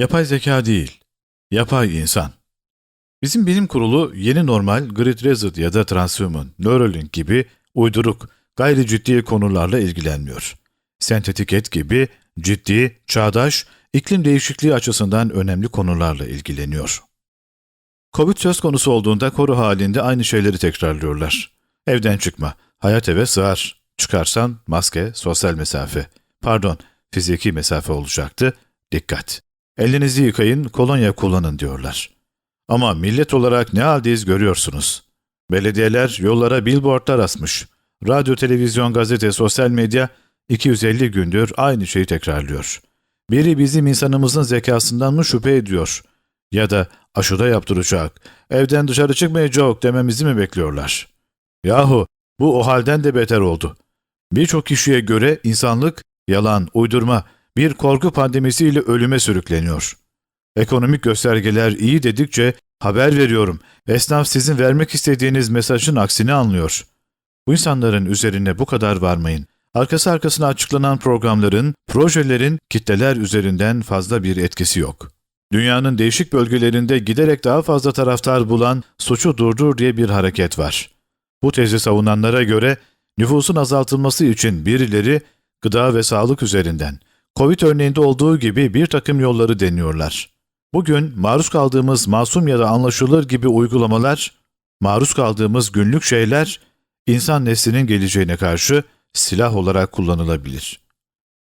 Yapay zeka değil, yapay insan. Bizim bilim kurulu yeni normal, Grid Result ya da Transhuman, Neuralink gibi uyduruk, gayri ciddi konularla ilgilenmiyor. Sentetik et gibi ciddi, çağdaş, iklim değişikliği açısından önemli konularla ilgileniyor. Covid söz konusu olduğunda koru halinde aynı şeyleri tekrarlıyorlar. Evden çıkma, hayat eve sığar. Çıkarsan maske, sosyal mesafe. Pardon, fiziki mesafe olacaktı. Dikkat. Elinizi yıkayın, kolonya kullanın diyorlar. Ama millet olarak ne haldeyiz görüyorsunuz. Belediyeler yollara billboardlar asmış. Radyo, televizyon, gazete, sosyal medya 250 gündür aynı şeyi tekrarlıyor. Biri bizim insanımızın zekasından mı şüphe ediyor? Ya da aşıda yaptıracak, evden dışarı çıkmayacak dememizi mi bekliyorlar? Yahu bu o halden de beter oldu. Birçok kişiye göre insanlık yalan, uydurma, bir korku pandemisiyle ölüme sürükleniyor. Ekonomik göstergeler iyi dedikçe haber veriyorum. Esnaf sizin vermek istediğiniz mesajın aksini anlıyor. Bu insanların üzerine bu kadar varmayın. Arkası arkasına açıklanan programların, projelerin kitleler üzerinden fazla bir etkisi yok. Dünyanın değişik bölgelerinde giderek daha fazla taraftar bulan suçu durdur diye bir hareket var. Bu tezi savunanlara göre nüfusun azaltılması için birileri gıda ve sağlık üzerinden, Covid örneğinde olduğu gibi bir takım yolları deniyorlar. Bugün maruz kaldığımız masum ya da anlaşılır gibi uygulamalar, maruz kaldığımız günlük şeyler, insan neslinin geleceğine karşı silah olarak kullanılabilir.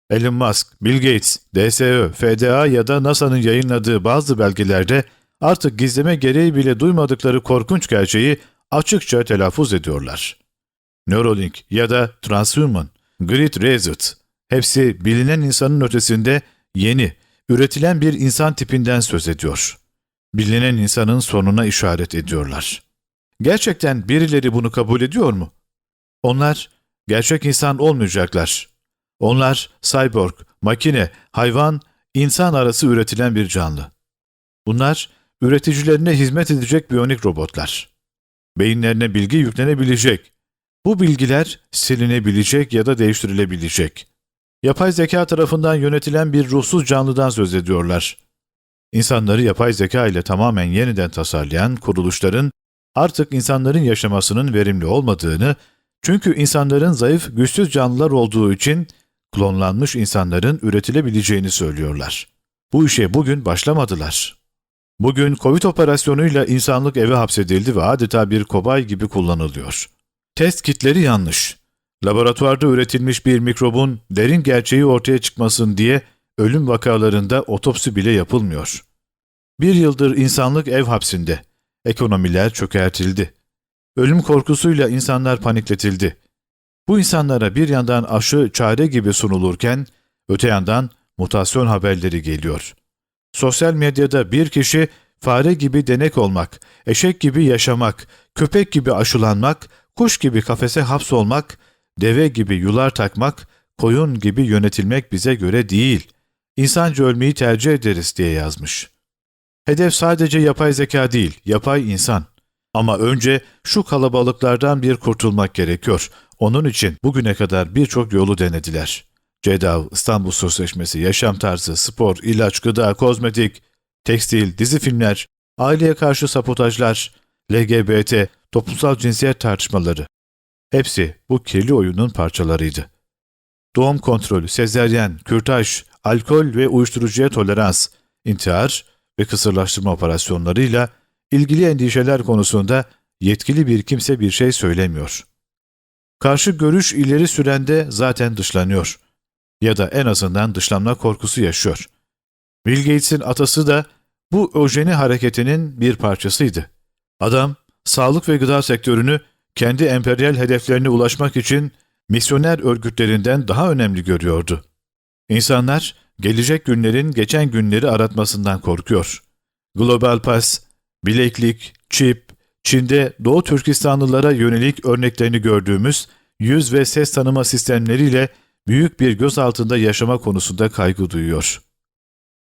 Elon Musk, Bill Gates, DSÖ, FDA ya da NASA'nın yayınladığı bazı belgelerde artık gizleme gereği bile duymadıkları korkunç gerçeği açıkça telaffuz ediyorlar. Neuralink ya da Transhuman, Grid Result, hepsi bilinen insanın ötesinde yeni, üretilen bir insan tipinden söz ediyor. Bilinen insanın sonuna işaret ediyorlar. Gerçekten birileri bunu kabul ediyor mu? Onlar gerçek insan olmayacaklar. Onlar cyborg, makine, hayvan, insan arası üretilen bir canlı. Bunlar üreticilerine hizmet edecek biyonik robotlar. Beyinlerine bilgi yüklenebilecek. Bu bilgiler silinebilecek ya da değiştirilebilecek. Yapay zeka tarafından yönetilen bir ruhsuz canlıdan söz ediyorlar. İnsanları yapay zeka ile tamamen yeniden tasarlayan kuruluşların artık insanların yaşamasının verimli olmadığını, çünkü insanların zayıf, güçsüz canlılar olduğu için klonlanmış insanların üretilebileceğini söylüyorlar. Bu işe bugün başlamadılar. Bugün Covid operasyonuyla insanlık eve hapsedildi ve adeta bir kobay gibi kullanılıyor. Test kitleri yanlış. Laboratuvarda üretilmiş bir mikrobun derin gerçeği ortaya çıkmasın diye ölüm vakalarında otopsi bile yapılmıyor. Bir yıldır insanlık ev hapsinde. Ekonomiler çökertildi. Ölüm korkusuyla insanlar panikletildi. Bu insanlara bir yandan aşı çare gibi sunulurken, öte yandan mutasyon haberleri geliyor. Sosyal medyada bir kişi fare gibi denek olmak, eşek gibi yaşamak, köpek gibi aşılanmak, kuş gibi kafese hapsolmak, deve gibi yular takmak, koyun gibi yönetilmek bize göre değil. İnsanca ölmeyi tercih ederiz diye yazmış. Hedef sadece yapay zeka değil, yapay insan. Ama önce şu kalabalıklardan bir kurtulmak gerekiyor. Onun için bugüne kadar birçok yolu denediler. CEDAW, İstanbul Sözleşmesi, yaşam tarzı, spor, ilaç, gıda, kozmetik, tekstil, dizi filmler, aileye karşı sabotajlar, LGBT, toplumsal cinsiyet tartışmaları. Hepsi bu kirli oyunun parçalarıydı. Doğum kontrolü, sezeryen, kürtaj, alkol ve uyuşturucuya tolerans, intihar ve kısırlaştırma operasyonlarıyla ilgili endişeler konusunda yetkili bir kimse bir şey söylemiyor. Karşı görüş ileri sürende zaten dışlanıyor. Ya da en azından dışlanma korkusu yaşıyor. Bill Gates'in atası da bu ojeni hareketinin bir parçasıydı. Adam, sağlık ve gıda sektörünü kendi emperyal hedeflerine ulaşmak için misyoner örgütlerinden daha önemli görüyordu. İnsanlar, gelecek günlerin geçen günleri aratmasından korkuyor. Global Pass, bileklik, çip, Çin'de Doğu Türkistanlılara yönelik örneklerini gördüğümüz yüz ve ses tanıma sistemleriyle büyük bir göz altında yaşama konusunda kaygı duyuyor.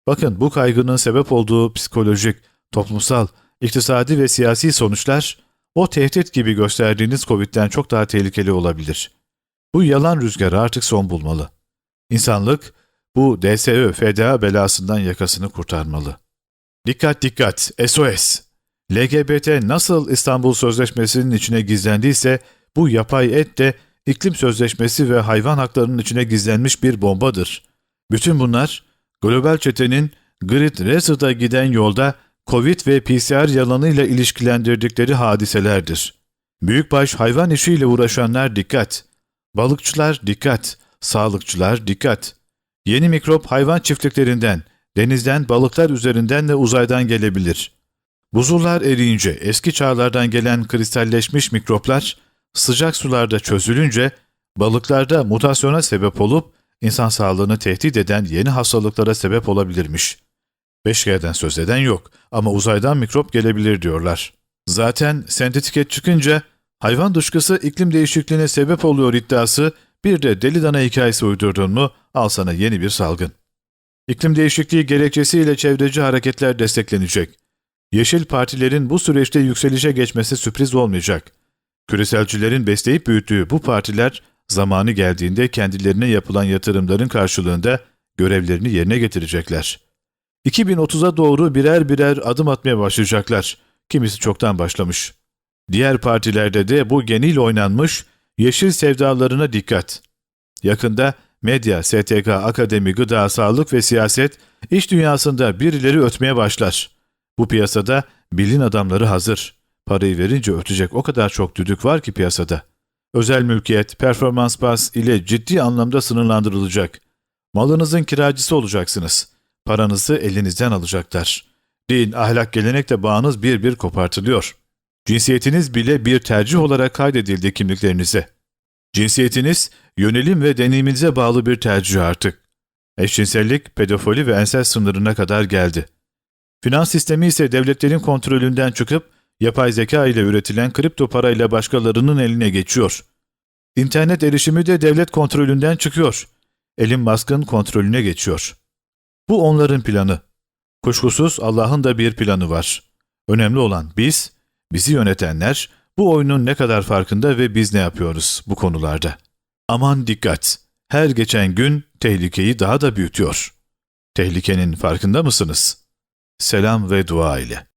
Bakın bu kaygının sebep olduğu psikolojik, toplumsal, iktisadi ve siyasi sonuçlar o tehdit gibi gösterdiğiniz Covid'den çok daha tehlikeli olabilir. Bu yalan rüzgarı artık son bulmalı. İnsanlık Bu DSÖ FDA belasından yakasını kurtarmalı. Dikkat dikkat SOS! LGBT nasıl İstanbul Sözleşmesi'nin içine gizlendiyse bu yapay et de iklim sözleşmesi ve hayvan haklarının içine gizlenmiş bir bombadır. Bütün bunlar global çetenin Grid Racer'da giden yolda Covid ve PCR yalanıyla ilişkilendirdikleri hadiselerdir. Büyükbaş hayvan işiyle uğraşanlar dikkat. Balıkçılar dikkat. Sağlıkçılar dikkat. Yeni mikrop hayvan çiftliklerinden, denizden, balıklar üzerinden ve uzaydan gelebilir. Buzullar eriyince eski çağlardan gelen kristalleşmiş mikroplar sıcak sularda çözülünce balıklarda mutasyona sebep olup insan sağlığını tehdit eden yeni hastalıklara sebep olabilirmiş. 5G'den söz eden yok ama uzaydan mikrop gelebilir diyorlar. Zaten sentetik et çıkınca hayvan dışkısı iklim değişikliğine sebep oluyor iddiası bir de deli dana hikayesi uydurdun mu al sana yeni bir salgın. İklim değişikliği gerekçesiyle çevreci hareketler desteklenecek. Yeşil partilerin bu süreçte yükselişe geçmesi sürpriz olmayacak. Küreselcilerin besleyip büyüttüğü bu partiler zamanı geldiğinde kendilerine yapılan yatırımların karşılığında görevlerini yerine getirecekler. 2030'a doğru birer birer adım atmaya başlayacaklar. Kimisi çoktan başlamış. Diğer partilerde de bu genil oynanmış yeşil sevdalarına dikkat. Yakında medya, STK, akademi, gıda, sağlık ve siyaset iş dünyasında birileri ötmeye başlar. Bu piyasada bilin adamları hazır. Parayı verince ötecek o kadar çok düdük var ki piyasada. Özel mülkiyet, performans bas ile ciddi anlamda sınırlandırılacak. Malınızın kiracısı olacaksınız. Paranızı elinizden alacaklar. Din, ahlak, gelenekle bağınız bir bir kopartılıyor. Cinsiyetiniz bile bir tercih olarak kaydedildi kimliklerinize. Cinsiyetiniz, yönelim ve deneyiminize bağlı bir tercih artık. Eşcinsellik, pedofili ve ensel sınırına kadar geldi. Finans sistemi ise devletlerin kontrolünden çıkıp yapay zeka ile üretilen kripto parayla başkalarının eline geçiyor. İnternet erişimi de devlet kontrolünden çıkıyor. Elon Musk'ın kontrolüne geçiyor. Bu onların planı. Kuşkusuz Allah'ın da bir planı var. Önemli olan biz, bizi yönetenler bu oyunun ne kadar farkında ve biz ne yapıyoruz bu konularda. Aman dikkat! Her geçen gün tehlikeyi daha da büyütüyor. Tehlikenin farkında mısınız? Selam ve dua ile.